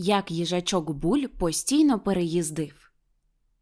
як їжачок буль постійно переїздив.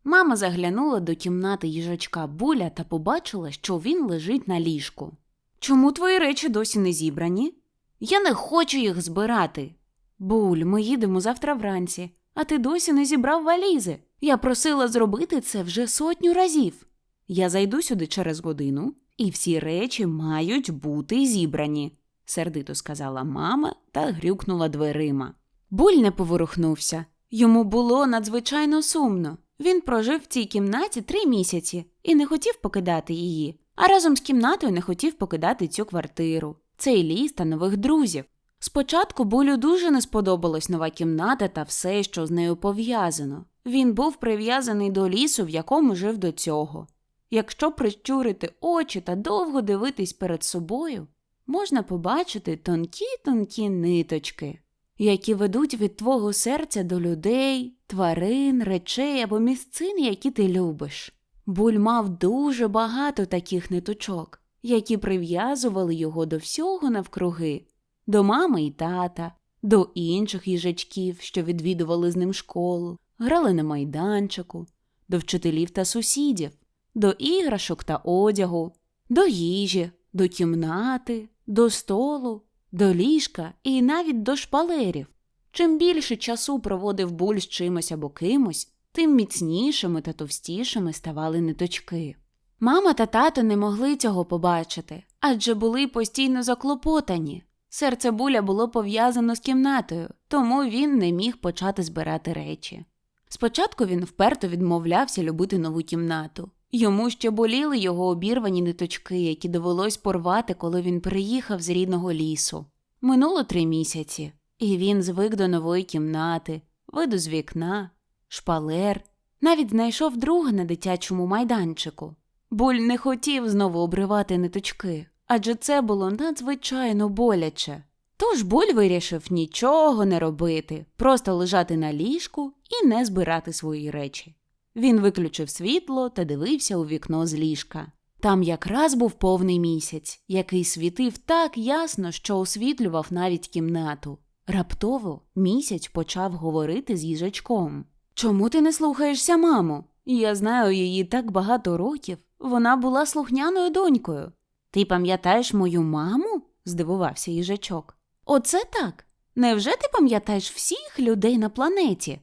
Мама заглянула до кімнати їжачка буля та побачила, що він лежить на ліжку. Чому твої речі досі не зібрані? Я не хочу їх збирати. Буль, ми їдемо завтра вранці, а ти досі не зібрав валізи. Я просила зробити це вже сотню разів. Я зайду сюди через годину, і всі речі мають бути зібрані, сердито сказала мама та грюкнула дверима. Буль не поворухнувся. Йому було надзвичайно сумно. Він прожив в цій кімнаті три місяці і не хотів покидати її, а разом з кімнатою не хотів покидати цю квартиру, цей ліс та нових друзів. Спочатку Булю дуже не сподобалась нова кімната та все, що з нею пов'язано. Він був прив'язаний до лісу, в якому жив до цього. Якщо прищурити очі та довго дивитись перед собою, можна побачити тонкі-тонкі ниточки, які ведуть від твого серця до людей, тварин, речей або місцин, які ти любиш. Буль мав дуже багато таких ниточок, які прив'язували його до всього навкруги, до мами і тата, до інших їжачків, що відвідували з ним школу, грали на майданчику, до вчителів та сусідів, до іграшок та одягу, до їжі, до кімнати, до столу, до ліжка і навіть до шпалерів. Чим більше часу проводив буль з чимось або кимось, тим міцнішими та товстішими ставали ниточки. Мама та тато не могли цього побачити, адже були постійно заклопотані. Серце буля було пов'язано з кімнатою, тому він не міг почати збирати речі. Спочатку він вперто відмовлявся любити нову кімнату. Йому ще боліли його обірвані ниточки, які довелось порвати, коли він приїхав з рідного лісу. Минуло три місяці, і він звик до нової кімнати, виду з вікна, шпалер, навіть знайшов друга на дитячому майданчику. Буль не хотів знову обривати ниточки, адже це було надзвичайно боляче. Тож Буль вирішив нічого не робити, просто лежати на ліжку і не збирати свої речі. Він виключив світло та дивився у вікно з ліжка. Там якраз був повний місяць, який світив так ясно, що освітлював навіть кімнату. Раптово місяць почав говорити з їжачком. Чому ти не слухаєшся, маму? Я знаю її так багато років. Вона була слухняною донькою. Ти пам'ятаєш мою маму? здивувався їжачок. Оце так. Невже ти пам'ятаєш всіх людей на планеті?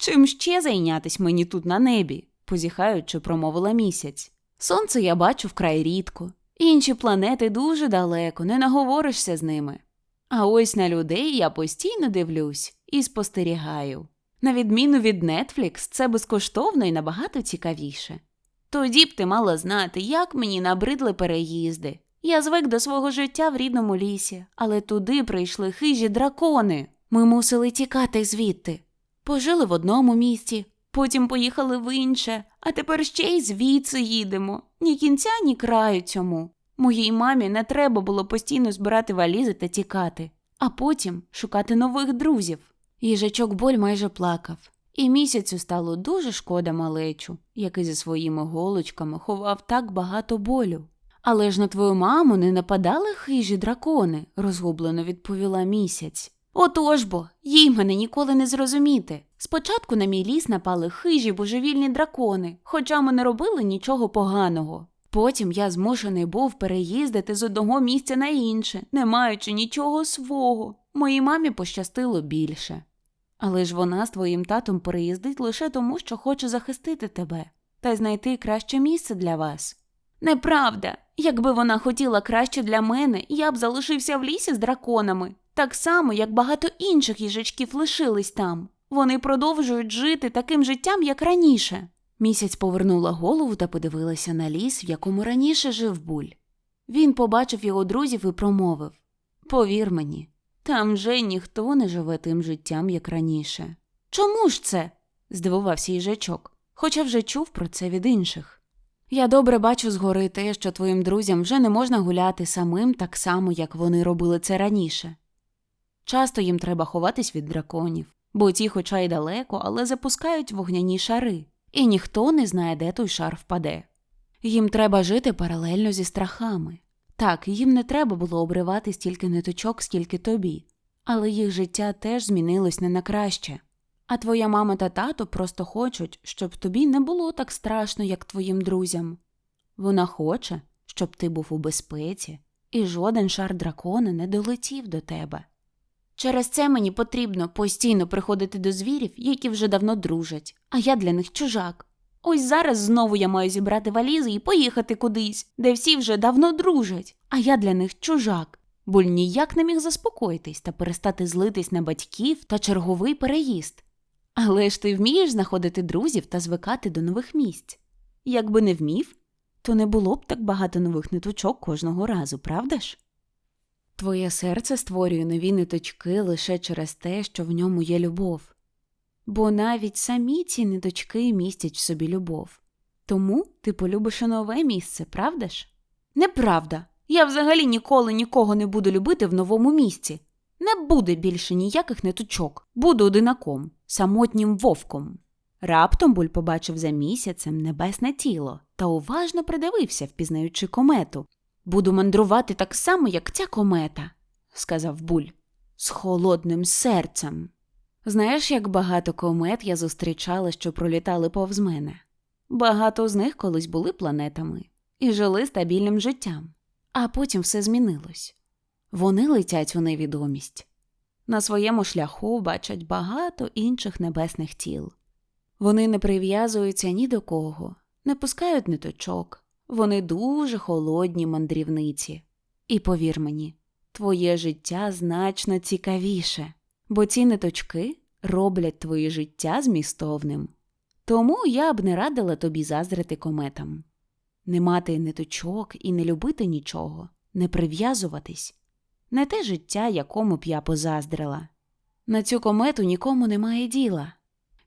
Чим ще зайнятись мені тут на небі? позіхаючи, промовила місяць. Сонце я бачу вкрай рідко. Інші планети дуже далеко, не наговоришся з ними. А ось на людей я постійно дивлюсь і спостерігаю. На відміну від Netflix, це безкоштовно і набагато цікавіше. Тоді б ти мала знати, як мені набридли переїзди. Я звик до свого життя в рідному лісі, але туди прийшли хижі дракони. Ми мусили тікати звідти. Пожили в одному місті, потім поїхали в інше, а тепер ще й звідси їдемо. Ні кінця, ні краю цьому. Моїй мамі не треба було постійно збирати валізи та тікати, а потім шукати нових друзів. Їжачок боль майже плакав, і місяцю стало дуже шкода малечу, який зі своїми голочками ховав так багато болю. Але ж на твою маму не нападали хижі дракони, розгублено відповіла місяць. Отож бо, їй мене ніколи не зрозуміти. Спочатку на мій ліс напали хижі божевільні дракони, хоча ми не робили нічого поганого. Потім я змушений був переїздити з одного місця на інше, не маючи нічого свого. Моїй мамі пощастило більше. Але ж вона з твоїм татом переїздить лише тому, що хоче захистити тебе та й знайти краще місце для вас. Неправда. Якби вона хотіла краще для мене, я б залишився в лісі з драконами, так само, як багато інших їжачків лишились там. Вони продовжують жити таким життям, як раніше. Місяць повернула голову та подивилася на ліс, в якому раніше жив буль. Він побачив його друзів і промовив Повір мені, там вже ніхто не живе тим життям, як раніше. Чому ж це? здивувався їжачок, хоча вже чув про це від інших. Я добре бачу згори те, що твоїм друзям вже не можна гуляти самим так само, як вони робили це раніше. Часто їм треба ховатись від драконів, бо ті, хоча й далеко, але запускають вогняні шари, і ніхто не знає, де той шар впаде. Їм треба жити паралельно зі страхами. Так, їм не треба було обривати стільки ниточок, скільки тобі, але їх життя теж змінилось не на краще. А твоя мама та тато просто хочуть, щоб тобі не було так страшно, як твоїм друзям. Вона хоче, щоб ти був у безпеці, і жоден шар дракона не долетів до тебе. Через це мені потрібно постійно приходити до звірів, які вже давно дружать, а я для них чужак. Ось зараз знову я маю зібрати валізи і поїхати кудись, де всі вже давно дружать, а я для них чужак. Буль ніяк не міг заспокоїтись та перестати злитись на батьків та черговий переїзд. Але ж ти вмієш знаходити друзів та звикати до нових місць. Якби не вмів, то не було б так багато нових ниточок кожного разу, правда ж? Твоє серце створює нові ниточки лише через те, що в ньому є любов. Бо навіть самі ці ниточки містять в собі любов. Тому ти полюбиш і нове місце, правда ж? Неправда. Я взагалі ніколи нікого не буду любити в новому місці. Не буде більше ніяких ниточок. Буду одинаком, самотнім вовком. Раптом Буль побачив за місяцем небесне тіло та уважно придивився, впізнаючи комету. Буду мандрувати так само, як ця комета, сказав Буль, з холодним серцем. Знаєш, як багато комет я зустрічала, що пролітали повз мене. Багато з них колись були планетами і жили стабільним життям, а потім все змінилось. Вони летять у невідомість. На своєму шляху бачать багато інших небесних тіл. Вони не прив'язуються ні до кого, не пускають ниточок. Вони дуже холодні мандрівниці. І повір мені, твоє життя значно цікавіше, бо ці ниточки роблять твоє життя змістовним. Тому я б не радила тобі заздрити кометам. Не мати ниточок і не любити нічого, не прив'язуватись не те життя, якому б я позаздрила. На цю комету нікому немає діла.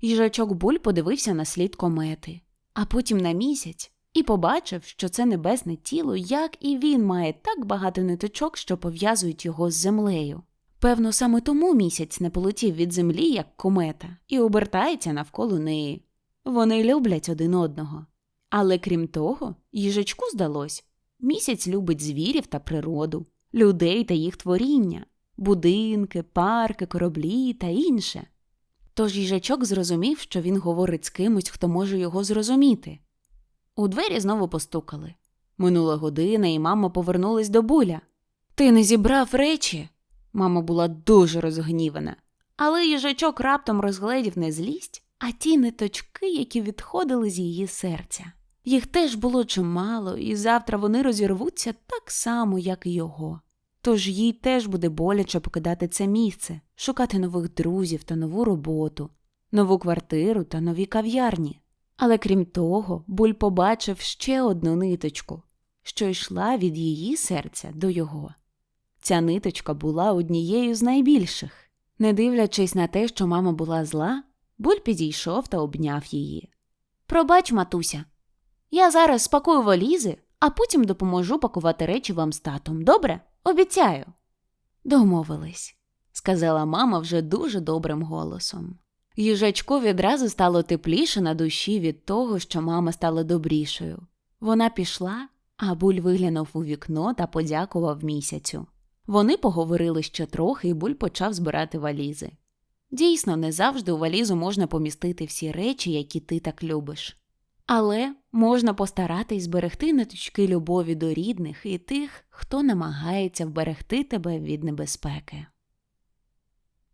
Їжачок Буль подивився на слід комети, а потім на місяць і побачив, що це небесне тіло, як і він має так багато ниточок, що пов'язують його з землею. Певно, саме тому місяць не полетів від землі, як комета, і обертається навколо неї. Вони люблять один одного. Але крім того, їжачку здалось, місяць любить звірів та природу, людей та їх творіння, будинки, парки, кораблі та інше. Тож їжачок зрозумів, що він говорить з кимось, хто може його зрозуміти. У двері знову постукали. Минула година, і мама повернулась до буля. Ти не зібрав речі? Мама була дуже розгнівана. Але їжачок раптом розгледів не злість, а ті ниточки, які відходили з її серця. Їх теж було чимало, і завтра вони розірвуться так само, як і його. Тож їй теж буде боляче покидати це місце, шукати нових друзів та нову роботу, нову квартиру та нові кав'ярні. Але крім того, Буль побачив ще одну ниточку, що йшла від її серця до його. Ця ниточка була однією з найбільших. Не дивлячись на те, що мама була зла, Буль підійшов та обняв її. Пробач, матуся, я зараз спакую валізи, а потім допоможу пакувати речі вам з татом, добре? Обіцяю. Домовились, сказала мама вже дуже добрим голосом. Їжачку відразу стало тепліше на душі від того, що мама стала добрішою. Вона пішла, а буль виглянув у вікно та подякував місяцю. Вони поговорили ще трохи, і буль почав збирати валізи. Дійсно, не завжди у валізу можна помістити всі речі, які ти так любиш. Але можна постаратись зберегти ниточки любові до рідних і тих, хто намагається вберегти тебе від небезпеки.